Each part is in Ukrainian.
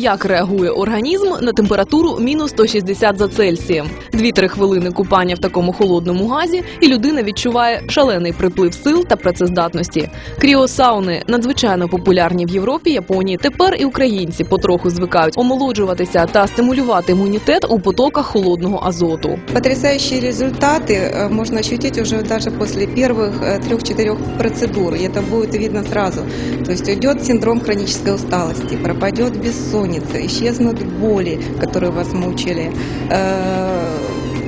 Як реагує організм на температуру мінус 160 за Цельсієм? Дві-три хвилини купання в такому холодному газі, і людина відчуває шалений приплив сил та працездатності. Кріосауни надзвичайно популярні в Європі, Японії. Тепер і українці потроху звикають омолоджуватися та стимулювати імунітет у потоках холодного азоту. Потрясающие результаты э, можно ощутить уже даже после первых э, трех-четырех процедур. И это будет видно сразу. То есть уйдет синдром хронической усталости, пропадет бессонница, исчезнут боли, которые вас мучили. Э,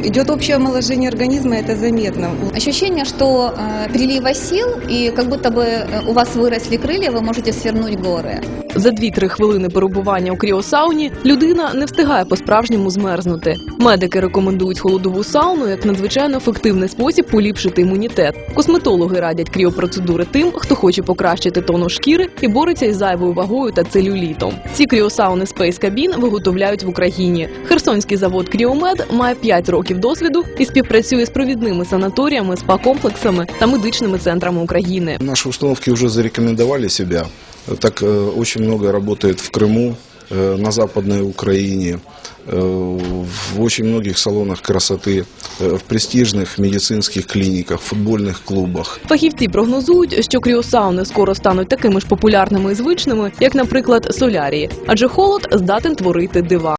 Идет общее омоложение организма, это заметно. Ощущение, что э, прилива сил и как будто бы э, у вас выросли крылья, вы можете свернуть горы. За 2-3 хвилини перебування у кріосауні людина не встигає по-справжньому змерзнути. Медики рекомендують холодову сауну як надзвичайно ефективний спосіб поліпшити імунітет. Косметологи радять кріопроцедури тим, хто хоче покращити тону шкіри і бореться із зайвою вагою та целюлітом. Ці кріосауни Space Cabin виготовляють в Україні. Херсонський завод Кріомед має 5 років досвіду і співпрацює з провідними санаторіями, спа-комплексами та медичними центрами України. Наши установки уже зарекомендовали себя. Так э, очень много работает в Крыму, э, на Западной Украине, э, в очень многих салонах красоты, э, в престижных медицинских клиниках, футбольных клубах. Фахівці прогнозують, що кріосауни скоро стануть такими ж популярними і звичними, як, наприклад, солярії, адже холод здатен творити дива.